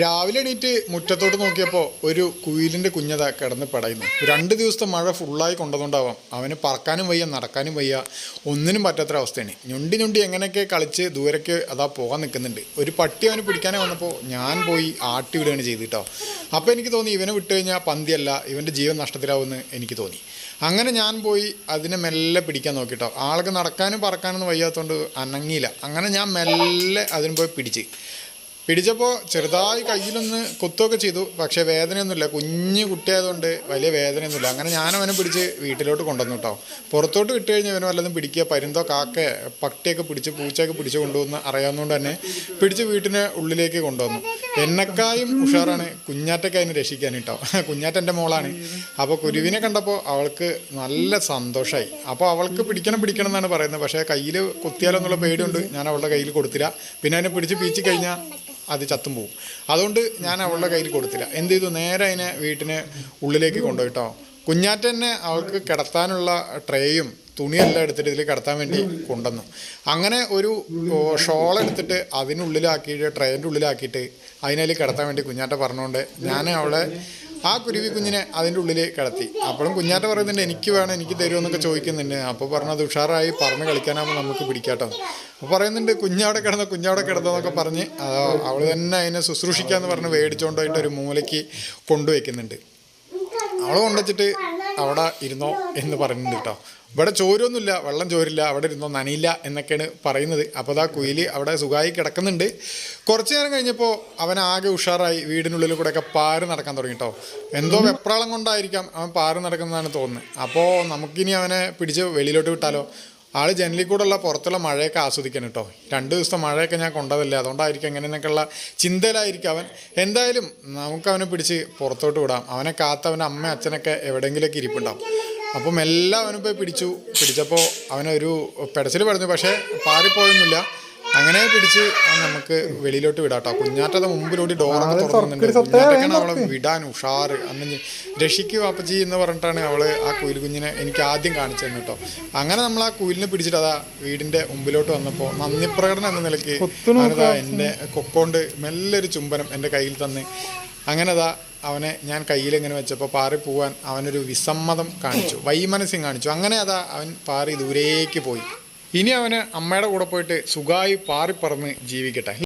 രാവിലെ എണീറ്റ് മുറ്റത്തോട്ട് നോക്കിയപ്പോൾ ഒരു കുയിലിന്റെ കുഞ്ഞത കിടന്ന് പടയുന്നു. രണ്ട് ദിവസത്തെ മഴ ഫുള്ളായി കൊണ്ടതുകൊണ്ടാവാം. അവന് പറക്കാനും വയ്യ നടക്കാനും വയ്യ ഒന്നിനും പറ്റാത്തൊരവസ്ഥയാണ് ഞൊണ്ടി ഞൊണ്ടി എങ്ങനെയൊക്കെ കളിച്ച് ദൂരേക്ക് അതാ പോകാൻ നിൽക്കുന്നുണ്ട് ഒരു പട്ടി അവന് പിടിക്കാനേ വന്നപ്പോൾ ഞാൻ പോയി ആട്ടി വിടുകയാണ് ചെയ്തിട്ടോ അപ്പോൾ എനിക്ക് തോന്നി ഇവനെ വിട്ട് കഴിഞ്ഞാൽ പന്തിയല്ല ഇവന്റെ ജീവൻ നഷ്ടത്തിലാവുമെന്ന് എനിക്ക് തോന്നി. അങ്ങനെ ഞാൻ പോയി അതിനെ മെല്ലെ പിടിക്കാൻ നോക്കിട്ടോ ആൾക്ക് നടക്കാനും പറക്കാനൊന്നും വയ്യാത്തതുകൊണ്ട് അനങ്ങിയില്ല. അങ്ങനെ ഞാൻ മെല്ലെ അതിന് പോയി പിടിച്ച്. പിടിച്ചപ്പോൾ ചെറുതായി കയ്യിലൊന്ന് കുത്തൊക്കെ ചെയ്തു. പക്ഷേ വേദനയൊന്നുമില്ല. കുഞ്ഞു കുട്ടിയായതുകൊണ്ട് വലിയ വേദനയൊന്നുമില്ല. അങ്ങനെ ഞാൻ അവനെ പിടിച്ച് വീട്ടിലോട്ട് കൊണ്ടുവന്നു കേട്ടോ പുറത്തോട്ട് വിട്ട് കഴിഞ്ഞാൽ അവന് വല്ലതും പിടിക്കുക പരുന്തോ കാക്ക പട്ടിയൊക്കെ പിടിച്ച് പൂച്ചയൊക്കെ പിടിച്ച് കൊണ്ടുവന്ന് അറിയാവുന്നതുകൊണ്ട് തന്നെ പിടിച്ച് വീട്ടിന് ഉള്ളിലേക്ക് കൊണ്ടുവന്നു. എന്നെക്കായും ഉഷാറാണ് കുഞ്ഞാറ്റൊക്കെ അതിനെ രക്ഷിക്കാൻ കേട്ടോ കുഞ്ഞാറ്റ എന്റെ മോളാണ്. അപ്പോൾ കുരുവിനെ കണ്ടപ്പോൾ അവൾക്ക് നല്ല സന്തോഷമായി അപ്പോൾ അവൾക്ക് പിടിക്കണം പിടിക്കണം എന്നാണ് പറയുന്നത്. പക്ഷേ കയ്യിൽ കുത്തിയാലോ എന്നുള്ള പേടിയുണ്ട്. ഞാൻ അവളുടെ കയ്യിൽ കൊടുത്തില്ല. പിന്നെ അതിനെ പിടിച്ച് പീച്ചി കഴിഞ്ഞാൽ അത് ചത്തും പോവും. അതുകൊണ്ട് ഞാൻ അവളുടെ കയ്യിൽ കൊടുത്തില്ല. എന്ത് ചെയ്തു? നേരെ അതിനെ വീട്ടിന് ഉള്ളിലേക്ക് കൊണ്ടുപോയിട്ടോ. കുഞ്ഞാറ്റ തന്നെ അവൾക്ക് കിടത്താനുള്ള ട്രേയും തുണിയെല്ലാം എടുത്തിട്ട് ഇതിൽ കിടത്താൻ വേണ്ടി കൊണ്ടുവന്നു. അങ്ങനെ ഒരു ഷോൾ എടുത്തിട്ട് അതിനുള്ളിലാക്കിയിട്ട് ട്രെയിന്റെ ഉള്ളിലാക്കിയിട്ട് അതിനതിൽ കിടത്താൻ വേണ്ടി കുഞ്ഞാറ്റ പറഞ്ഞുകൊണ്ട് ഞാൻ അവളെ ആ കുരുവി കുഞ്ഞിനെ അതിന്റെ ഉള്ളിൽ കിടത്തി. അപ്പോഴും കുഞ്ഞാറ്റ പറയുന്നുണ്ട് എനിക്ക് വേണം എനിക്ക് തരുമെന്നൊക്കെ ചോദിക്കുന്നുണ്ട്. അപ്പോൾ പറഞ്ഞത് ഉഷാറായി പറഞ്ഞ് കളിക്കാനാകുമ്പോൾ നമുക്ക് പിടിക്കാട്ടോ. അപ്പോൾ പറയുന്നുണ്ട് കുഞ്ഞവിടെ കിടന്ന കുഞ്ഞവിടെ കിടന്നതൊക്കെ പറഞ്ഞ് അവൾ തന്നെ അതിനെ ശുശ്രൂഷിക്കാന്ന് പറഞ്ഞ് മേടിച്ചുകൊണ്ട് പോയിട്ട് ഒരു മൂലയ്ക്ക് കൊണ്ടുവയ്ക്കുന്നുണ്ട്. അവൾ കൊണ്ടുവച്ചിട്ട് അവിടെ ഇരുന്നോ എന്ന് പറയുന്നുണ്ട് കേട്ടോ. ഇവിടെ ചോരൊന്നുമില്ല വെള്ളം ചോരില്ല അവിടെ ഇരുന്നോ നനയില്ല എന്നൊക്കെയാണ് പറയുന്നത്. അപ്പോൾ അതാ കുയിൽ അവിടെ സുഖമായി കിടക്കുന്നുണ്ട്. കുറച്ച് നേരം കഴിഞ്ഞപ്പോൾ അവൻ ആകെ ഉഷാറായി വീടിനുള്ളിൽ കൂടെയൊക്കെ പാറ് നടക്കാൻ തുടങ്ങി കേട്ടോ. എന്തോ വെപ്രാളം കൊണ്ടായിരിക്കാം അവൻ പാറ് നടക്കുന്നതാണ് തോന്നുന്നത്. അപ്പോൾ നമുക്കിനി അവനെ പിടിച്ച് വെളിയിലോട്ട് വിട്ടാലോ? ആൾ ജനലിൽ കൂടെയുള്ള പുറത്തുള്ള മഴയൊക്കെ ആസ്വദിക്കണം കേട്ടോ രണ്ട് ദിവസത്തെ മഴയൊക്കെ ഞാൻ കൊണ്ടതല്ലേ. അതുകൊണ്ടായിരിക്കും എങ്ങനെയെന്നൊക്കെയുള്ള ചിന്തയിലായിരിക്കും അവൻ. എന്തായാലും നമുക്ക് അവനെ പിടിച്ച് പുറത്തോട്ട് വിടാം. അവനെ കാത്ത് അവന്റെ അമ്മ അച്ഛനൊക്കെ എവിടെയെങ്കിലുമൊക്കെ ഇരിപ്പുണ്ടാവും. അപ്പം എല്ലാം അവനെ പോയി പിടിച്ചു. പിടിച്ചപ്പോൾ അവനൊരു പെടച്ചിൽ പറഞ്ഞു പക്ഷേ പാറിപ്പോയൊന്നുമില്ല. അങ്ങനെ പിടിച്ച് നമുക്ക് വെളിയിലോട്ട് വിടാട്ടോ. കുഞ്ഞാറ്റത് മുമ്പിലോട്ട് ഡോർ കുഞ്ഞാറ്റക്കാണ് അവളെ വിടാൻ ഉഷാറ്. അന്ന് രക്ഷിക്ക് അപ്പജി എന്ന് പറഞ്ഞിട്ടാണ് അവൾ ആ കുയിൽ കുഞ്ഞിനെ എനിക്ക് ആദ്യം കാണിച്ചു തന്നെ കേട്ടോ. അങ്ങനെ നമ്മൾ ആ കുയിലിനെ പിടിച്ചിട്ട് അതാ വീടിന്റെ മുമ്പിലോട്ട് വന്നപ്പോൾ നന്ദി പ്രകടനം എന്ന നിലയ്ക്ക് എന്റെ കൊക്കോണ്ട് മെല്ലൊരു ചുംബനം എന്റെ കയ്യിൽ തന്ന്. അങ്ങനെ അതാ അവനെ ഞാൻ കയ്യിൽ ഇങ്ങനെ വെച്ചപ്പോൾ പാറി പോവാൻ അവനൊരു വിസമ്മതം കാണിച്ചു. വൈമനസ്യം കാണിച്ചു. അങ്ങനെ അതാ അവൻ പാറി ദൂരേക്ക് പോയി. ഇനി അവന് അമ്മയുടെ കൂടെ പോയിട്ട് സുഖമായി പാറിപ്പറന്ന് ജീവിക്കട്ടെ.